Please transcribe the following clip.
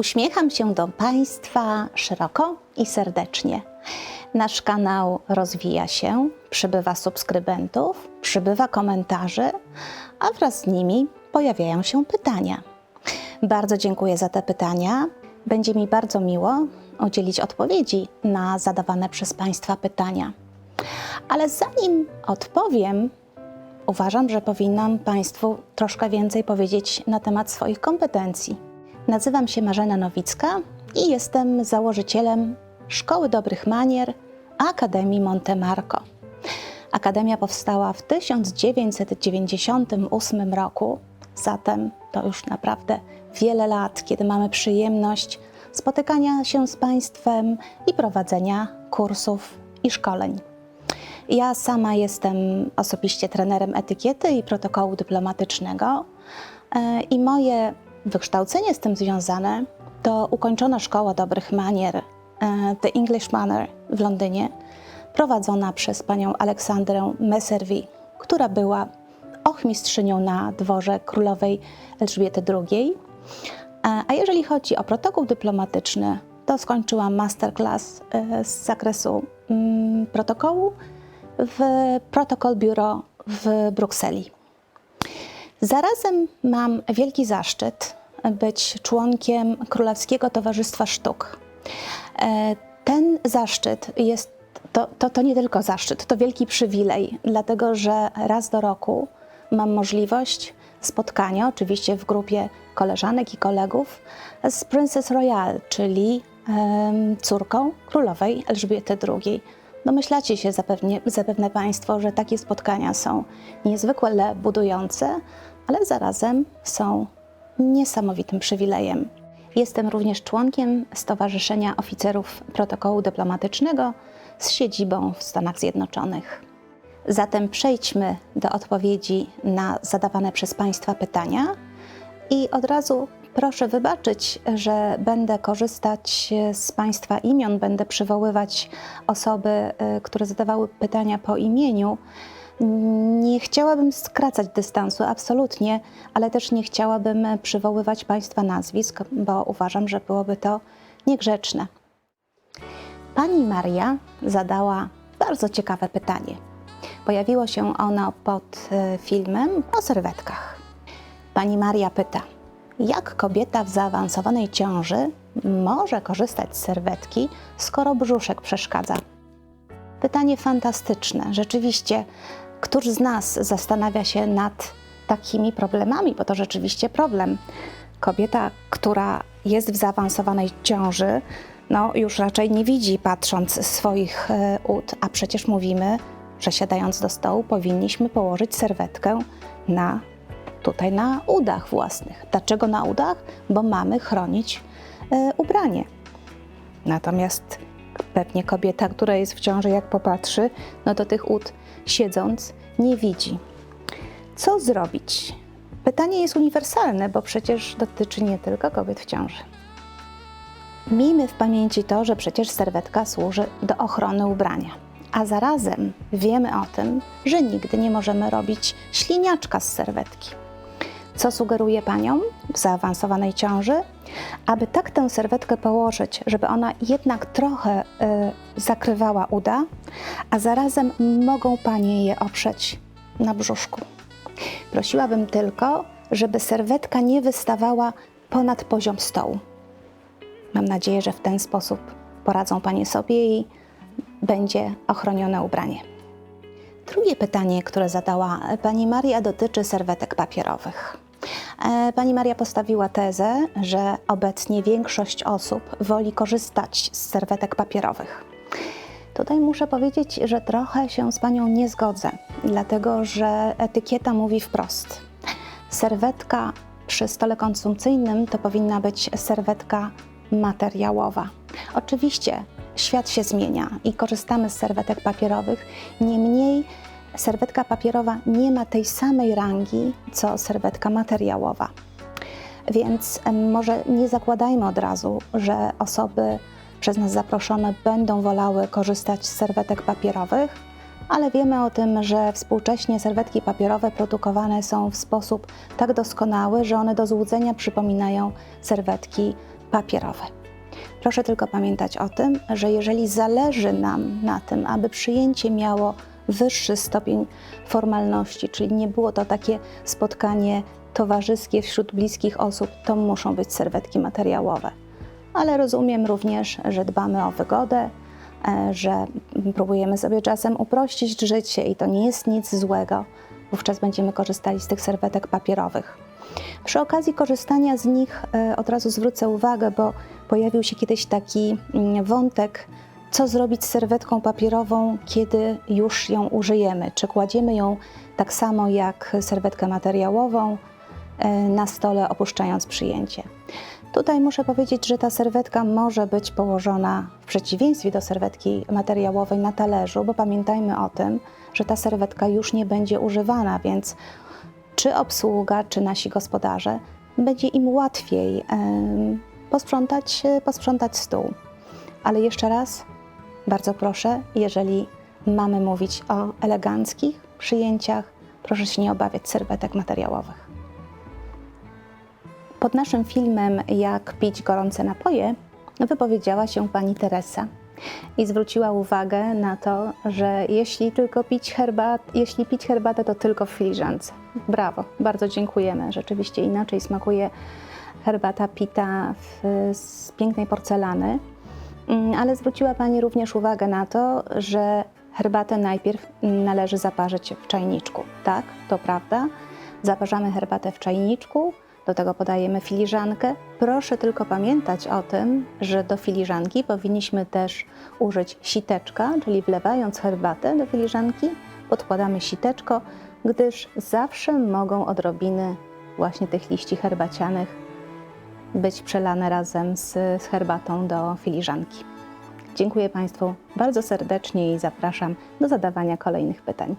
Uśmiecham się do Państwa szeroko i serdecznie. Nasz kanał rozwija się, przybywa subskrybentów, przybywa komentarzy, a wraz z nimi pojawiają się pytania. Bardzo dziękuję za te pytania. Będzie mi bardzo miło udzielić odpowiedzi na zadawane przez Państwa pytania. Ale zanim odpowiem, uważam, że powinnam Państwu troszkę więcej powiedzieć na temat swoich kompetencji. Nazywam się Marzena Nowicka i jestem założycielem Szkoły Dobrych Manier Akademii Monte Marco. Akademia powstała w 1998 roku, zatem to już naprawdę wiele lat, kiedy mamy przyjemność spotykania się z Państwem i prowadzenia kursów i szkoleń. Ja sama jestem osobiście trenerem etykiety i protokołu dyplomatycznego e, i moje wykształcenie z tym związane to ukończona szkoła dobrych manier e, The English Manor w Londynie, prowadzona przez panią Aleksandrę Messervy, która była ochmistrzynią na dworze królowej Elżbiety II. E, A jeżeli chodzi o protokół dyplomatyczny, to skończyłam masterclass e, z zakresu mm, protokołu w Protocol Bureau w Brukseli. Zarazem mam wielki zaszczyt być członkiem Królewskiego Towarzystwa Sztuk. E, Ten zaszczyt jest, to, to, to nie tylko zaszczyt, to wielki przywilej, dlatego że raz do roku mam możliwość spotkania, oczywiście w grupie koleżanek i kolegów, z Princess Royal, czyli córką królowej Elżbiety II. Domyślacie się zapewne, zapewne Państwo, że takie spotkania są niezwykle budujące, ale zarazem są niesamowitym przywilejem. Jestem również członkiem Stowarzyszenia Oficerów Protokołu Dyplomatycznego z siedzibą w Stanach Zjednoczonych. Zatem przejdźmy do odpowiedzi na zadawane przez Państwa pytania i od razu proszę wybaczyć, że będę korzystać z Państwa imion, będę przywoływać osoby, y, które zadawały pytania po imieniu. Nie chciałabym skracać dystansu, absolutnie, ale też nie chciałabym przywoływać Państwa nazwisk, bo uważam, że byłoby to niegrzeczne. Pani Maria zadała bardzo ciekawe pytanie. Pojawiło się ono pod e, filmem o serwetkach. Pani Maria pyta, jak kobieta w zaawansowanej ciąży może korzystać z serwetki, skoro brzuszek przeszkadza? Pytanie fantastyczne. Rzeczywiście, któż z nas zastanawia się nad takimi problemami, bo to rzeczywiście problem. Kobieta, która jest w zaawansowanej ciąży, no już raczej nie widzi patrząc swoich e, ud, a przecież mówimy, że siadając do stołu powinniśmy położyć serwetkę na tutaj na udach własnych. Dlaczego na udach? Bo mamy chronić e, ubranie. Natomiast pewnie kobieta, która jest w ciąży, jak popatrzy, no to tych ud siedząc nie widzi. Co zrobić? Pytanie jest uniwersalne, bo przecież dotyczy nie tylko kobiet w ciąży. Miejmy w pamięci to, że przecież serwetka służy do ochrony ubrania. A zarazem wiemy o tym, że nigdy nie możemy robić śliniaczka z serwetki. Co sugeruję paniom w zaawansowanej ciąży? Aby tak tę serwetkę położyć, żeby ona jednak trochę y, zakrywała uda, a zarazem mogą panie je oprzeć na brzuszku. Prosiłabym tylko, żeby serwetka nie wystawała ponad poziom stołu. Mam nadzieję, że w ten sposób poradzą panie sobie i będzie ochronione ubranie. Drugie pytanie, które zadała pani Maria, dotyczy serwetek papierowych. E, Pani Maria postawiła tezę, że obecnie większość osób woli korzystać z serwetek papierowych. Tutaj muszę powiedzieć, że trochę się z Panią nie zgodzę, dlatego że etykieta mówi wprost. Serwetka przy stole konsumpcyjnym to powinna być serwetka materiałowa. Oczywiście świat się zmienia i korzystamy z serwetek papierowych, niemniej serwetka papierowa nie ma tej samej rangi co serwetka materiałowa. Więc może nie zakładajmy od razu, że osoby przez nas zaproszone będą wolały korzystać z serwetek papierowych, ale wiemy o tym, że współcześnie serwetki papierowe produkowane są w sposób tak doskonały, że one do złudzenia przypominają serwetki papierowe. Proszę tylko pamiętać o tym, że jeżeli zależy nam na tym, aby przyjęcie miało wyższy stopień formalności, czyli nie było to takie spotkanie towarzyskie wśród bliskich osób, to muszą być serwetki materiałowe. Ale rozumiem również, że dbamy o wygodę, e, że próbujemy sobie czasem uprościć życie i to nie jest nic złego. Wówczas będziemy korzystali z tych serwetek papierowych. Przy okazji korzystania z nich e, od razu zwrócę uwagę, bo pojawił się kiedyś taki mm, wątek, co zrobić z serwetką papierową, kiedy już ją użyjemy. Czy kładziemy ją tak samo jak serwetkę materiałową e, na stole, opuszczając przyjęcie. Tutaj muszę powiedzieć, że ta serwetka może być położona w przeciwieństwie do serwetki materiałowej na talerzu, bo pamiętajmy o tym, że ta serwetka już nie będzie używana, więc czy obsługa, czy nasi gospodarze będzie im łatwiej posprzątać, posprzątać stół. Ale jeszcze raz, bardzo proszę, jeżeli mamy mówić o eleganckich przyjęciach, proszę się nie obawiać serwetek materiałowych. Pod naszym filmem Jak pić gorące napoje wypowiedziała się pani Teresa i zwróciła uwagę na to, że jeśli tylko pić herbat, jeśli pić herbatę, to tylko w filiżance. Brawo, bardzo dziękujemy. Rzeczywiście inaczej smakuje herbata pita w, z pięknej porcelany. Mm, Ale zwróciła Pani również uwagę na to, że herbatę najpierw należy zaparzyć w czajniczku. Tak, to prawda. Zaparzamy herbatę w czajniczku, do tego podajemy filiżankę. Proszę tylko pamiętać o tym, że do filiżanki powinniśmy też użyć siteczka, czyli wlewając herbatę do filiżanki, podkładamy siteczko, gdyż zawsze mogą odrobiny właśnie tych liści herbacianych być przelane razem z, z herbatą do filiżanki. Dziękuję Państwu bardzo serdecznie i zapraszam do zadawania kolejnych pytań.